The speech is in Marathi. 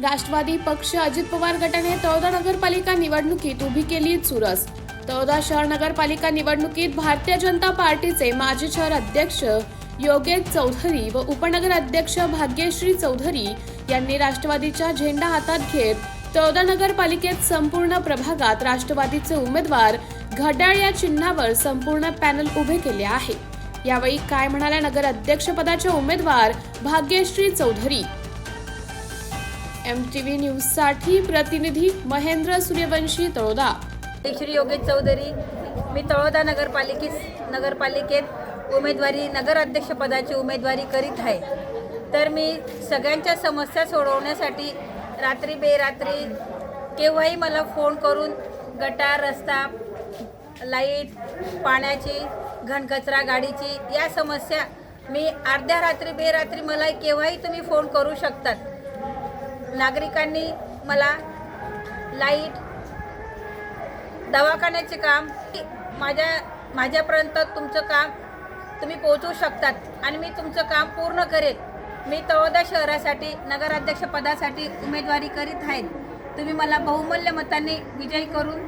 राष्ट्रवादी पक्ष अजित पवार गटाने तळोदा नगरपालिका निवडणुकीत उभी केली चुरस. तळोदा शहर नगरपालिका निवडणुकीत भारतीय जनता पार्टीचे माजी शहर अध्यक्ष योगेश चौधरी व उपनगर अध्यक्ष भाग्यश्री चौधरी यांनी राष्ट्रवादीचा झेंडा हातात घेत तळोदा नगरपालिकेत संपूर्ण प्रभागात राष्ट्रवादीचे उमेदवार घड्याळ या चिन्हावर संपूर्ण पॅनल उभे केले आहे. यावेळी काय म्हणाल्या नगर अध्यक्षपदाचे उमेदवार Bhagyashree Chaudhari? M T V न्यूजसाठी प्रतिनिधी महेंद्र सूर्यवंशी तळोदा. श्री योगेश चौधरी मी तळोदा नगरपालिकेत नगरपालिकेत उमेदवारी नगराध्यक्षपदाची उमेदवारी करीत आहे. तर मी सगळ्यांच्या समस्या सोडवण्यासाठी रात्री बेरात्री केव्हाही मला फोन करून गटार रस्ता लाइट पाण्याची घनकचरा गाडीची या समस्या मी अर्ध्या रात्री बेरात्री मला केव्हाही तुम्ही फोन करू शकतात. नागरिकांनी मला लाइट दवाखान्याचे काम माझ्या माझ्यापर्यंत तुमचं काम तुम्ही पोहोचवू शकतात आणि मी तुमचं काम पूर्ण करेन. मी तळोदा शहरासाठी नगराध्यक्षपदासाठी उमेदवारी करीत आहेत तुम्ही मला बहुमूल्य मतांनी विजयी करून